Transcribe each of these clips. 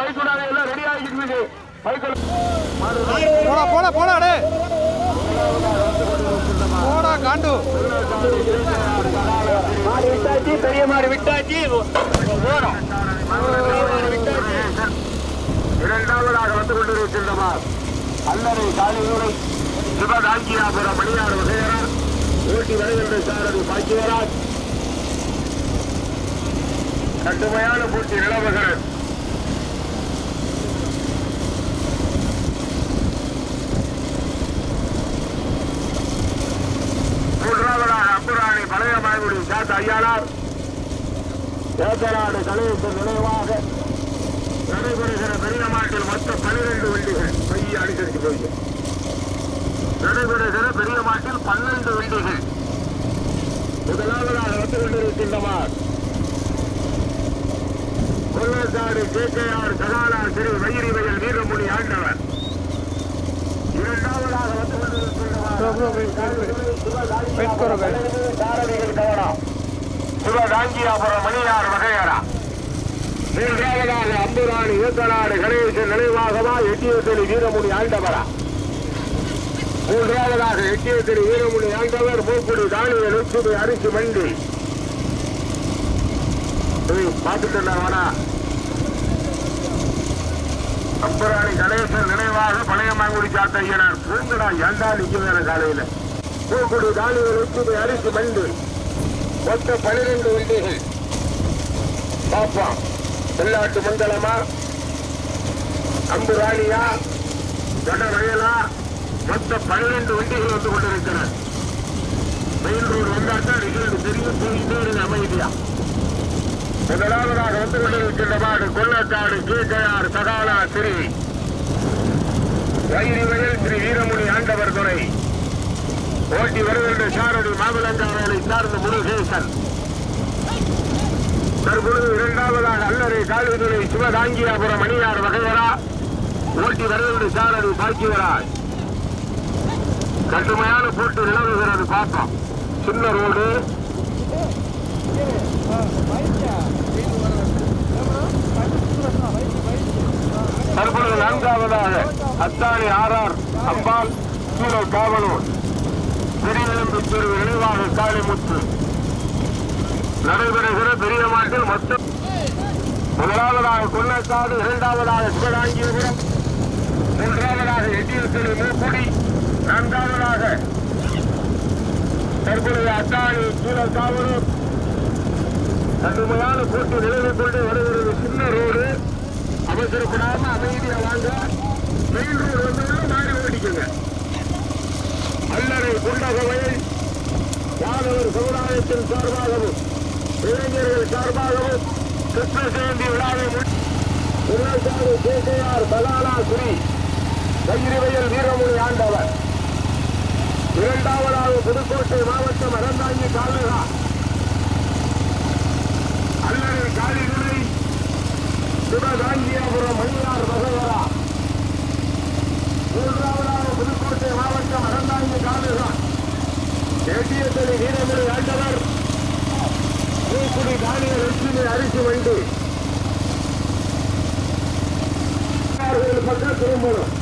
Bike விடாது எல்லாம் ready ஆகிட்டு இருக்கு பைக்கில் போடா போடா போடா டே போடா காண்டு. மாடு விட்டாச்சு பெரிய மாடு விட்டாச்சு. போறோம். இரண்டாவதாக வந்து கொண்டிருக்கின்றமா அல்லறை காலியூரை சிவதாங்கியாபுரம் மணியார் வகையரர் ஊட்டி வருகின்ற சாரதி பாக்கியராஜ். கடுமையான போட்டி நிலவுகிறது மூன்றாவதாக அம்புராணி பழைய சாத்த ஐயானார். ஏத்தநாடு கணேசன் நினைவாக நடைபெறுகிற பெரிய மாட்டில் மொத்தம் பனிரெண்டு வண்டிகள் பைய அனுசரித்து போய். நடைபெறுகிற பெரிய மாட்டில் பன்னெண்டு வண்டிகள் முதலாவதாக வந்து கொண்டிருக்கின்றமா கொள்ளக்காடு கே கே ஆர் சகாலா ஸ்ரீ வயிறு வயல் வீரமுனி ஆண்டவர். இரண்டாவதாக வந்து. சாரதிகள் கவனம். சிவகாங்கியாபுரம் மணியார் வகையரா. மூன்றாவதாக அம்புராணி ஏத்தநாடு கணேசன் நினைவாகவா எட்டியத்தலி வீரமுனி ஆண்டவரா. மூன்றாவதாக எட்டியத்தலி வீரமுனி ஆண்டவர் மூக்குடி தானிய லட்சுமி அரிசி மண்டி. பார்த்துட்டு வரா அம்புராணி கணேசன் நினைவாக பழைய மாங்குடி சாத்தையனர் பூங்கடா ஏண்டா நிற்குது காலையில். மூக்குடி தானிய லட்சுமி அரிசி மண்டி. மொத்த பனிரெண்டு வண்டிகள் பார்ப்போம் வெள்ளாட்டு மண்டலமா? அம்புராணியா? தொட வயலா மொத்த பனிரெண்டு வண்டிகள் வந்து கொண்டிருக்கின்றன. மெயின் ரோடு வந்தாத்தான் ரிசல்ட் தெரியும். போயிட்டே அமைதியா? முதலாவதாக வந்து கொண்டிருக்கின்ற மாடு கொள்ளக்காடு கேகையார் சகாலா ஸ்ரீ வைரி வயல் ஸ்ரீ வீரமுனி ஆண்டவர் துறை. ஓட்டி வருகின்ற சாரதி மாவிலங்காவலை சார்ந்த முருகேசன். தற்பொழுது இரண்டாவதாக அல்லறை காலிதுரை சிவதாங்கியாபுரம் மணியார் வகையரா ஓட்டி வருகின்ற சாரடி பாக்கியராஜ் கடுமையான போட்டு நிலவுகிறது பார்ப்போம். சின்ன ரோடு. தற்பொழுது நான்காவதாக அத்தானி ஆர்ஆர் அம்பாள் சூழல் காவலூர். திருநெல்வேலி பிரிவு நினைவாக காளிமுத்து நடைபெறுகிற பெரிய மாட்டில் மொத்த முதலாவதாக கொள்ளக்காடு இரண்டாவதாக சிவகாங்கிபுரம் மூன்றாவதாக எட்டியத்திரு மூக்குடி நான்காவதாக தற்பொழுது அத்தாணி சூழல் கடுமையான கூட்டு நிலவு கொண்டு வருகிறது சின்ன ரோடு. அவசரப்படாமல் அமைதியா வாங்க. மெயின் ரோடு வந்து மாறி ஓடிக்குங்க அல்லரை குண்டகவையை யாதவர் சமுதாயத்தின் சார்பாகவும் இளைஞர்கள் சார்பாகவும் கிருஷ்ண ஜெயந்தி விழாவை முன்னாள் கேகையார் பலாலா ஸ்ரீ கைரிவையல் ஆண்டவர். இரண்டாவதாக புதுக்கோட்டை மாவட்டம் அறந்தாங்கி தாலுகா அல்லரின் காலிகளை சிவகாங்கியாபுரம் மணியார் வகவரா புதுக்கோட்டை மாவட்டம் அறந்தாங்கி தாலுகா ஏட்டியத்தலி வீரமணி ஆண்டவர் தூக்குடி தானிய லட்சுமி அரிசி வண்டி. பக்கம் திரும்பணும்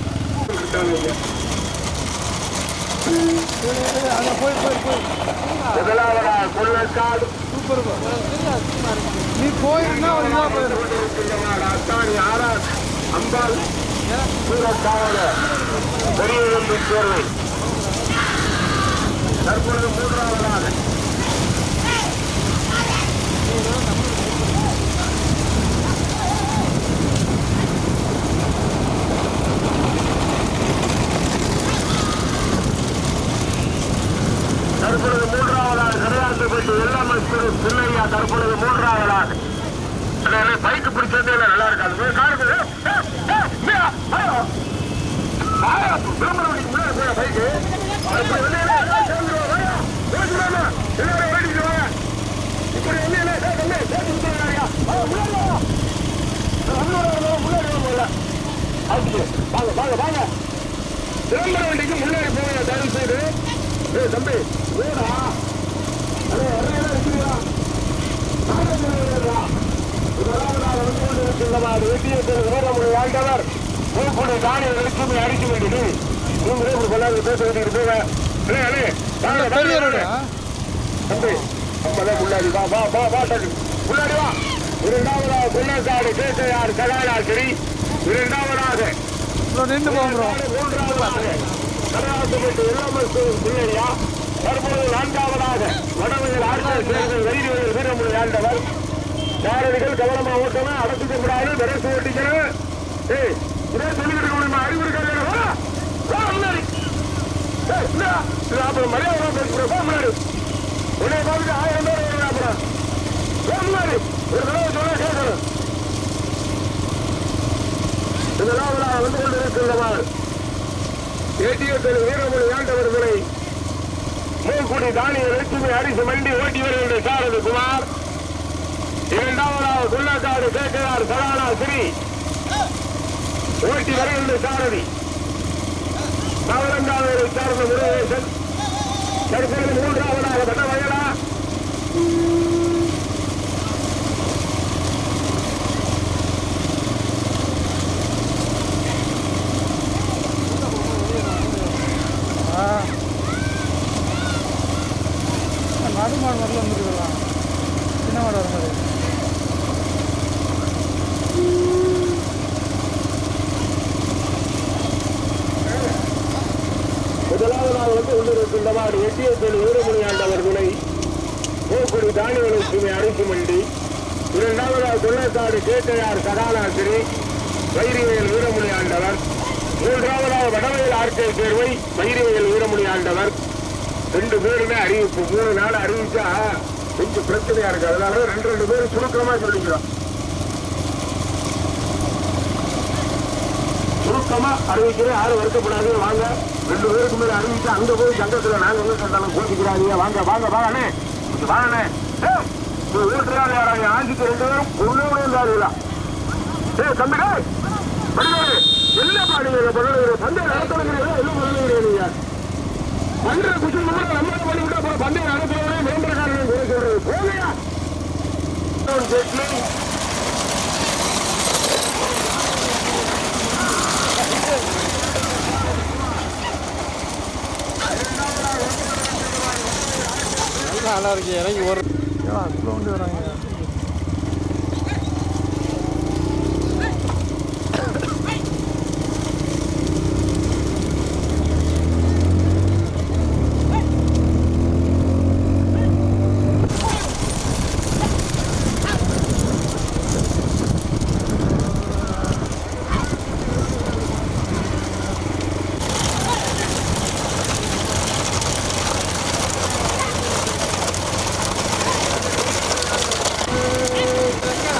கொள்ளக்காடு நீ போயிருந்தா அத்தானி அம்பாள் சூரக்காவலர் பெரிய சேர்வை தற்பொழுது மூன்றாவதாக தற்பொழுது மூன்றாவதாக கரையாற்றுப்பட்டு எல்எம்எஸ் பிள்ளையா தற்பொழுது மூன்றாவதாக அதனால பைக்கு பிடிச்சதே இல்ல, நல்லா இருக்காது போய் காருக்கு ஏ, ஏ, ஏ, மியா, ஆயா. ஆயா, விளம்பரம் அடிக்க முன்னாடி போயா பைக்கு அப்படி வெளியில எல்லாம் சேர்ந்துருவோம், வாயா. ஓடிக்கலாமா? எல்லாரும் ஓடிக்கிட்டு வாங்க. இப்படி வெளியில, ஏய், தம்பி, சேர்த்து விட்டுறாங்க. ஆ, முன்னாடி வாங்க. முன்னாடி வாங்க, முன்னாடி வாங்க முதல்ல. ஆச்சு, வாங்க, வாங்க, வாங்க. விளம்பர வண்டிக்கு முன்னாடி போங்க தயவு செய்து ஏய் தம்பி ஓடா அரே அரே இருக்கிறீங்களா வெட்டியத்தில் தானிய லட்சுமி அரிசி வேண்டியது. நீங்களே இப்படி பேச வேண்டியது போங்க. தம்பி, நம்மதான் முன்னாடி வா வா வா வா டக்கு. முன்னாடி வா. இரண்டாவதாக இரண்டாவதாக நின்று மூன்றாவதாக பிள்ளையா. தற்போது நான்காவதாக வடமையில் ஆட்கள் சேர்ந்த வைரியவர்கள் வீரமுறை ஆண்டவர். சாரதிகள் கவனமா ஓட்டணும். அடைச்சிக்க கூடாது விரசு ஓட்டிக்கணும் ஏய் இதே சொல்லிக்கிட்டு முடியுமா அறிவு இருக்காது முன்னாடி. ஏய், இல்ல, அப்புறம் மரியாதை பேசுறேன் முன்னாடி. உன்னை பார்த்துட்டு ஆயிரம் பேர் வருவாங்க அப்புறம் முன்னாடி. ஒரு தடவை சொல்ல கேட்கணும். இதெல்லாம் அவரால் வந்து கொண்டிருக்கின்றவர் ஏடிஎஸ்எல் வீரமணி ஆண்டவர்களை மூக்குடி தானிய லட்சுமி அரிசி மண்டி ஓட்டி வருகின்ற சாரதி குமார். இரண்டாவதாக துள்ளக்காடு கேட்கிறார் சரானா ஸ்ரீ. ஓட்டி வருகின்ற சாரதி. நவரங்காவை சார்ந்த முருகேசன். தற்போது மூன்றாவதாக வடவயலா ஆ நடு மாடு வரல வந்துருக்கலாம் சின்ன மாடு வர மாதிரி முதலாவதாக வந்து கொண்டிருக்கின்ற மாடு எட்டியத்தில் வீரமணி ஆண்டவர் துணை மூக்குடி தானிய லட்சுமி அரிசி மண்டி இரண்டாவதாக கொள்ளக்காடு கேட்டையார் சகாலாசிரி வைரியவயல் வீரமணி ஆண்டவர் மூன்றாவதாக வடவயல் ஆர்கே தேர்வை வைரியவயல் வீரமணி ஆண்டவர். ரெண்டு பேருமே அறிவிப்பு மூணு நாள் அறிவிச்சா கொஞ்சம் பிரச்சனையா இருக்கு. அதனால ரெண்டு ரெண்டு பேரும் சுருக்கமா சொல்லிக்கிறோம். சுருக்கமா அறிவிக்கிறேன் யாரும் வருத்தப்படாது வாங்க. ரெண்டு பேருக்கு மேல அறிவிச்சு அங்க போய் சங்கத்துல நாங்க என்ன சொன்னாலும் கோச்சிக்கிறாதீங்க வாங்க வாங்க வாங்கண்ணே. வாங்கண்ணே. ஏய், யாராங்க ஆஞ்சிக்கு ரெண்டு பேரும் பொண்ணோட இருந்தாருங்களா ஏ தம்பிடே படிக்காரு என்ன பாடுங்க பண்ணுறீங்க பந்தயம் நீங்க பண்ற குஷி நம்ம நம்ம பண்ணிவிட்டா அப்புறம் பந்தயம் நடத்துறவனே விளம்பரக்காரன் குறை சொல்றது. ஜெட்லி நல்லா நல்லா இருக்கு. இறங்கி ஒரு வண்டி வராங்க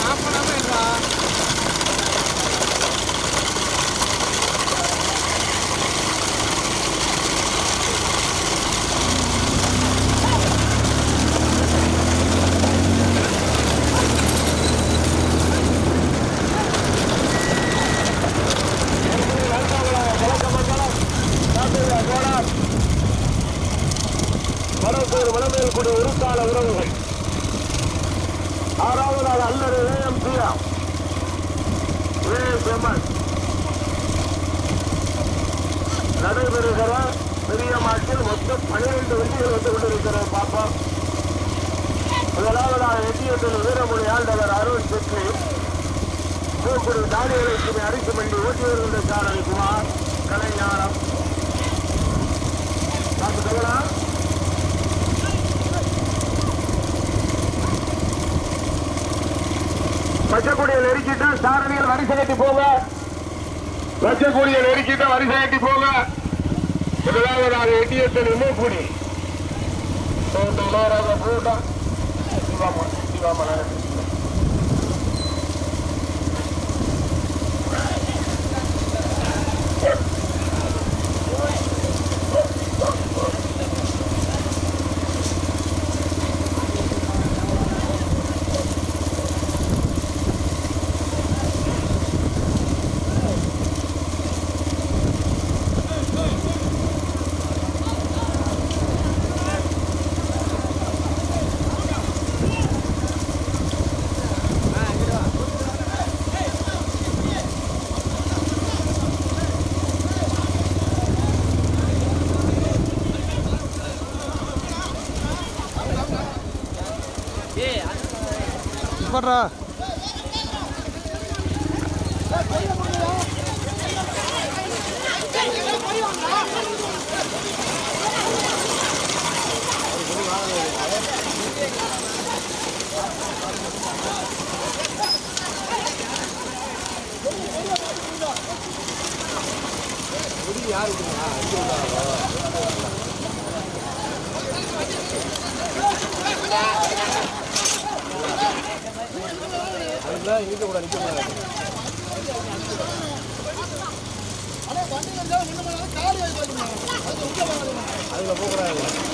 ஆஃப் பண்ணாமல் இருக்கா வடக்கூர் வடமேல்குடி உருக்கால உறவுகள் ஆறாவது நாள் அல்லது ஏஎம் பியா ஏஎம்எஸ் நடைபெறுகிற பெரிய மாட்டில் மொத்தம் பனிரெண்டு வண்டிகள் வந்து கொண்டிருக்கிறது பார்ப்போம் முதலாவதாக எட்டியத்தில் வீரமொழி ஆண்டவர் அருண் பெற்று தூக்குடி தானியலட்சுமி அரிசி மண்டி ஓட்டி வருகின்ற சாரதி குமார் கலைஞானம் பார்த்துக்கலாம் வச்சக்கூடிய நெருக்கிட்டு சாரதிகள் வரிசை கட்டி போங்க. வச்சக்கூடிய நெருக்கிட்டு வரிசை கட்டி போங்க. முதலாவதாக எட்டியத்தில் இமயக்குடி பூட்டா சிவாமா சிவாமா அதில் போகக்கூடாது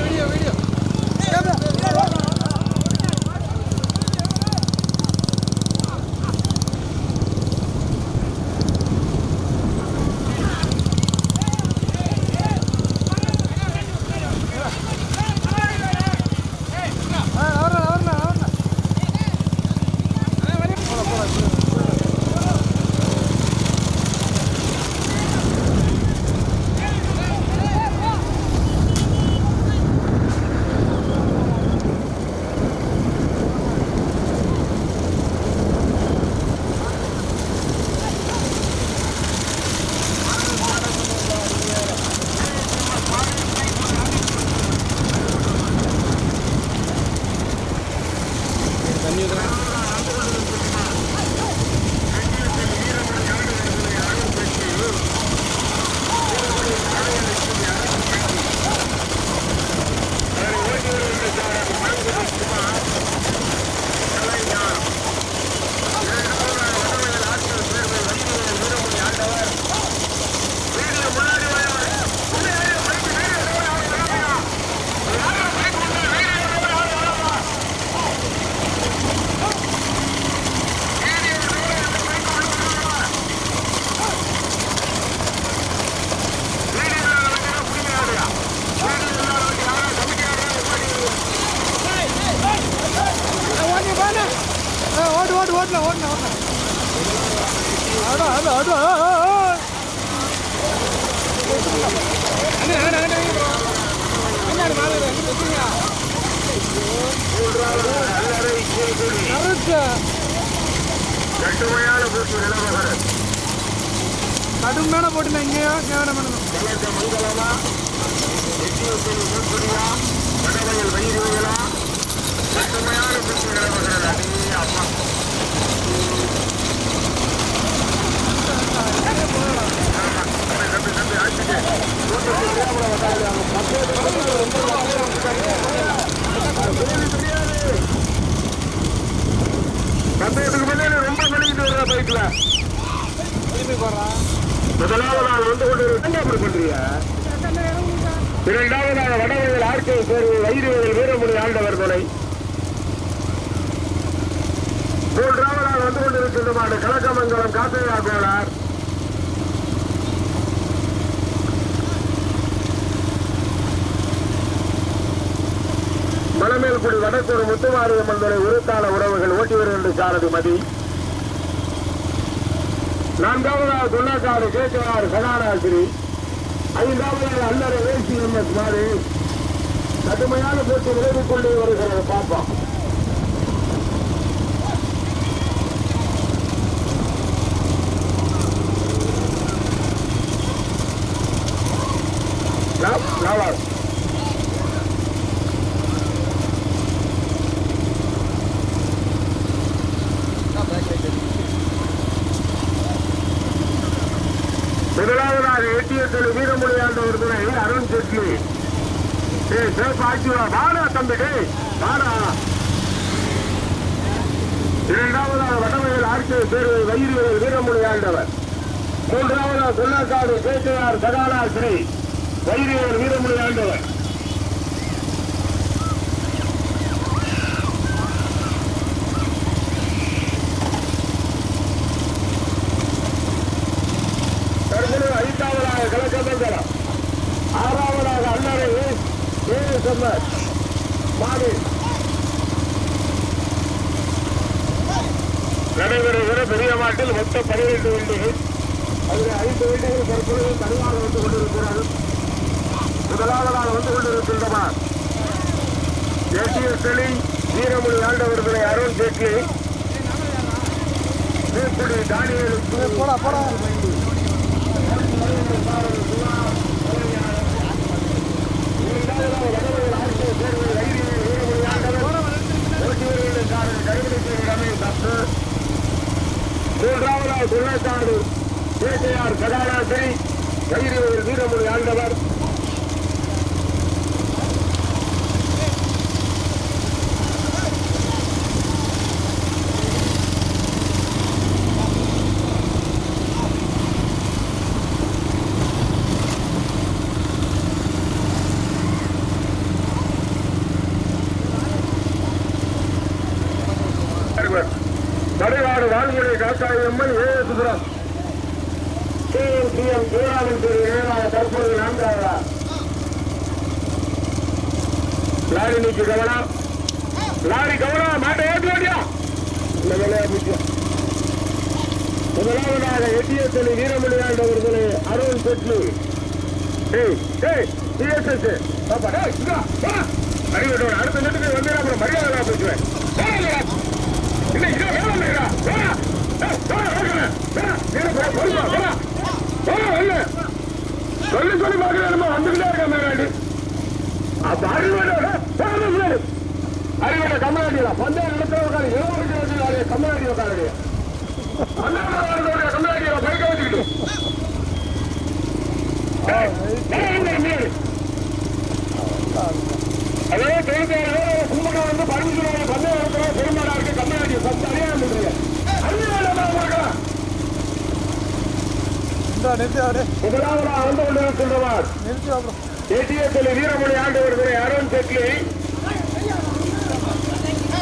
வீடியோ வீடியோ ஓட்டு மாறு எங்க வச்சுங்க கரெக்ட் கட்டுமையான பூச்சி நிலவரம். கடுமையான போட்டுல இங்கேயோ கேவலம் பண்ணணும் பூச்சி நிலவரம். அடே அம்மா. ஆமா. தம்பி, தம்பி, ஆச்சுட்டு. தூக்கத்தில் கேமரா வந்தாலே அவங்க பக்கத்துல பக்கத்துல ரொம்ப நேரம் இருக்காங்க. தெரியாது, தெரியாது. பந்தயத்துக்கு முன்னாடி ரொம்ப மெலிக்கிட்டு வர்ற பைக்ல திரும்பி போடுறான் முதலாவது நாள் வந்து கொண்டு என்ன அப்படி பண்றீங்க இரண்டாவதாக வடவயல் ஆர்கே தேர்வு வைரவயல் வீரமணி ஆண்டவர் கொலை மூன்றாவதாக வந்து கொண்டிருக்கின்ற மாடு கலக்கமங்கலம் காத்தையா கோளார் மலமேல்குடி வடக்கூர் முத்துமாரியம்மன் துறை உருத்தாள உறவுகள் ஓட்டி வருகின்ற சாரதி மதி நான்காவதாக துண்ணாக்காடு கேட்கிறார் சகாராசிரி ஐந்தாவதாக அல்லற வேசி எம் எஸ் மாறு கடுமையான போட்டி விளைவு கொண்டே வருகிறது Now, now, now. சொல்லி வீரமொழி ஆண்டவர் துணை அருண் ஜேட்லி. ஏ சேஃப் ஆக்கிவா வாடா தம்பி வாடா. இரண்டாவதாக வடமையில் ஆட்சியை பேரு வயிறுவதில் வீரமொழி ஆண்டவர் மூன்றாவதாக கொல்லக்காடு கேட்டையார் சகாலா ஸ்ரீ. வயிறுவதில் வீரமொழி ஆண்டவர் தற்பொழுது ஆறாவதாக அண்ணரை ஏழு செம்மர் மாடு. நடைபெறுகிற பெரிய மாட்டில் மொத்தம் பதினெட்டு வண்டிகள் அதில் ஐந்து வண்டிகள் தற்பொழுது தனியாக வந்து கொண்டிருக்கிறார்கள் முதலாவதாக வந்து கொண்டிருக்கின்றன ஏடிஎஸ் அலி வீரமொழி ஆண்டவர்களை அருண் ஜேட்லி. மேற்குடி தானியலுக்கு போடா போடா. மூன்றாவதாக துணைக்காடு கேட்டையார் கதாநாசை தைரியவர் வீரமொழி ஆண்டவர். நடுநாடு வாழ்முறை காக்காயம்மன் ஏ சுந்தரம் கேஎம்சிஎம் சீராமன் நினைவாக தற்போது நான்காவதா? லாரி நீக்கி கவனம் லாரி கவனம் மாட்டை ஓட்டு ஓட்டியா? இந்த முக்கியம் முதலாவதாக எட்டியத்தலி வீரமணி ஆண்டவர்களே அருண் பெட்லு. ஏய் ஏய் சிஎஸ்எஸ். பாப்பா ஏய் அடுத்த நெட்டுக்கு வந்து அப்புறம் மரியாதை பேசுவேன். சொல்லி சொல்லி பாக்குறேன் நம்ம வந்துகிட்டே இருக்க மேலாடி அப்ப அறிவோட அறிவோட கம்மலாடியா பந்தய நடத்த உட்காரு இருபது கம்மலாடி உட்காரு கம்மலாடியா பைக்க வச்சுக்கிட்டு அதே தொழிற்சாலையில கும்பகோணம் வந்து பரமசிவம் பந்தய நடத்துறோம் பெருமாடா இருக்கு கம்மலாடி பத்து அடையாளம் பண்றீங்க அறிவோட இந்த நிறுத்தி அப்படியே முதலாவதாக வந்து கொண்டிருக்கின்றவர் நிறுத்தி அப்புறம் ஏடிஎஸ்எல் வீரமணி ஆண்டவர்களை அருண் ஜெட்லி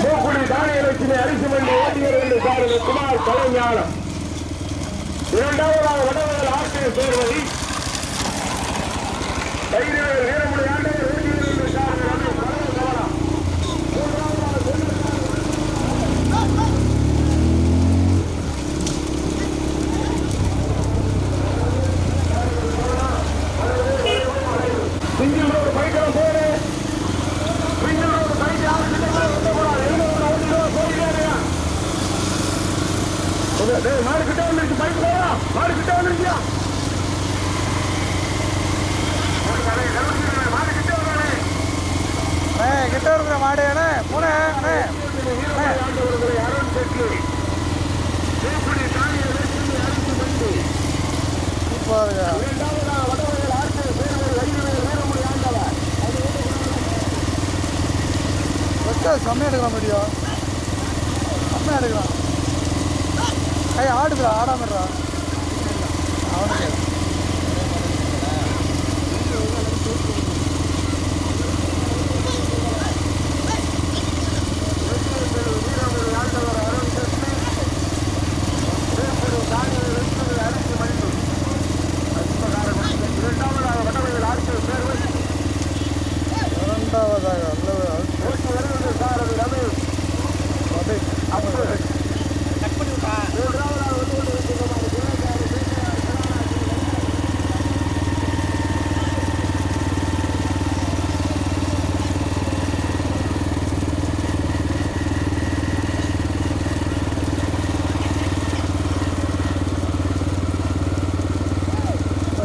மூக்குடி தானியலட்சுமி அரிசி மண்டி ஓட்டியர்கள் சாரதி குமார் கலைஞானம் இரண்டாவதாக வடவர்கள் ஆசிரியர் சேர்வதி தைரியர் வீரமணி ஆண்டவர் ஓட்டியர்கள் சாரதி ரமேஷ் கலை கவனம் மூன்றாவதாக சிங்கிள் ரோடு பைக்கில் போடு சிங்கிள் ரோடு பைக் யாரு கிட்ட கூட வந்துடக்கூடாது எழுநூறு ஓட்டி ரூபா போயிட்டே டேய் மாடு கிட்ட வந்துருச்சு பைக் போடா மாடு கிட்ட வந்துருச்சியா மாடு கிட்ட வரானே அண்ணே கிட்ட இருக்கிற மாடு அண்ணே பூனை அண்ணே ஆண்டவர்களை அருண் செட்லி தூக்குடி தானிய வேற்றுமை அரிசி மண்டி பாருங்க இரண்டாவதாக வடவர்கள் ஆட்சியர் சேர்வர் வைகுவர் வீரமணி ஆண்டவர் வச்சா செம்மையாக எடுக்கலாம் முடியும் செம்மையாக எடுக்கலாம் கை ஆடுதுடா ஆடாமடுறா அவனுக்கு இரண்டாவதாக அல்லது அப்படியே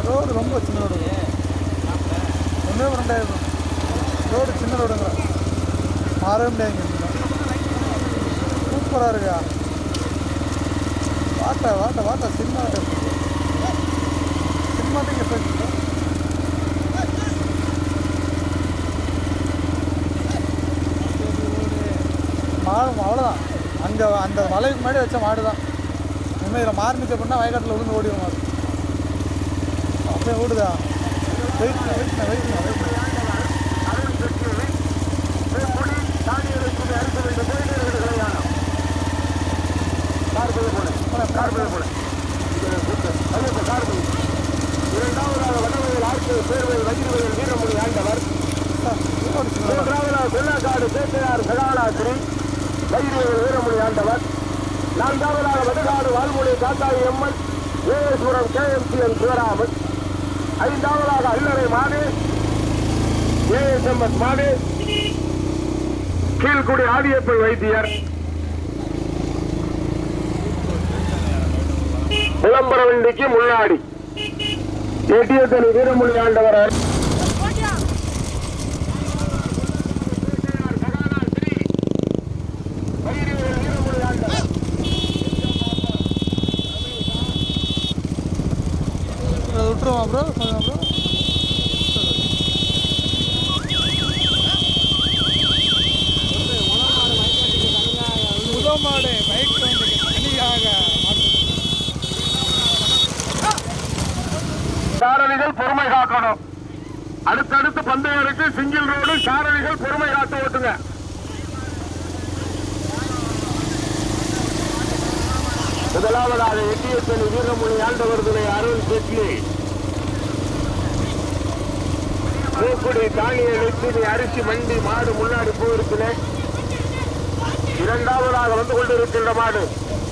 ரோடு ரொம்ப சின்ன ரோடு ஒன்றே ரெண்டாயிரம் ரோடு சின்ன ரோடுங்க மாறவே முடியாதுங்க சூப்பராக இருக்கா what a what a what a cinema cinematic effect மாடு அவ்வளோதான் அங்கே அந்த மலைக்கு முன்னாடி வச்ச மாடு தான் இனிமேல் இதில் மார்மிச்ச பண்ணால் வயக்காட்டில் விழுந்து ஓடிடும் மாடு. அப்படியே ஓடுதா? வெயிட் வெயிட் வெயிட் இரண்டாவதாக வடவர்கள் ஆட்சி ஆர்கே சேர்வையில் வகிர்வையில் வீரமொழி ஆண்டவர். மூன்றாவதாக கொள்ளக்காடு கேட்டையார் சகாலாசிரி வைரியல் வீரமொழி ஆண்டவர் நான்காவதாக வடுகாடு வால்மொழி காத்தாயி அம்மன் ஏஎஸ்வரம் கேஎம்சிஎன் சிவராமன் ஐந்தாவதாக அல்லறை மாடு ஏஎஸ்எம்எஸ் மாடு கீழ்குடி ஆதியப்பன் வைத்தியர் விளம்பர வண்டிக்கு முன்னாடி எட்டியத்தனி வீரமொழி ஆண்டவர் விட்டுருவோம் ப்ரோ சொல்லுங்க ப்ரோ மாடு பைக் வந்து தனியாக சாரதிகள் பொறுமை காக்கணும். அடுத்தடுத்து பந்தயம் இருக்கு சிங்கிள் ரோடு சாரதிகள் பொறுமை காத்து ஓட்டுங்க. முதலாவதாக எட்டியத்தனி வீரமொழி ஆண்டவர் துணை அருண் ஜெட்லி. பூக்குடி தானிய நெத்தினி அரிசி மண்டி மாடு முன்னாடி போயிருக்கிறேன் இரண்டாவதாக வந்து கொண்டிருக்கின்ற மாடு.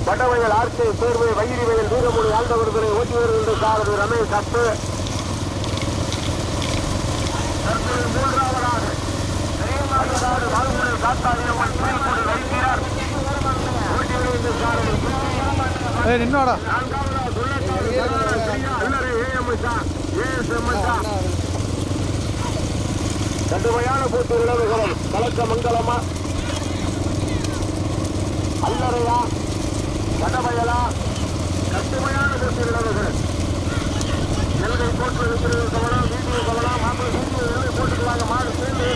வடவயல் ஆர்கே சேர்வை வயிறு வயல் வீரமொழி ஆண்டவர்களை ஓட்டி வருகின்ற சாரதி ரமேஷ் தற்போது மூன்றாவதாக தமிழ்நாடு வாழ்முறை காத்தாரியம்மன் கடுமையான போட்டி நிலவுகிறது கலக்க மங்கலமா அல்லறையா? கடமையலா கட்டுமையான போட்டி நிலவுகிறது நெல்லை போட்டு இருக்கிறது கவனம் வீடியோ கவனம் மாப்பிள்ளை வீடியோ நெல்லை போட்டுக்கிறாங்க மாடு சேர்ந்து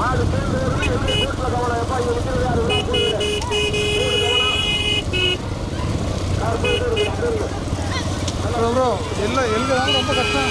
மாடு சேர்ந்து வருது நெல்லை போட்டுல கவனம் எப்பா இங்க இருக்கிறது யாரு ப்ரோ எல்லாம் ரொம்ப கஷ்டம்.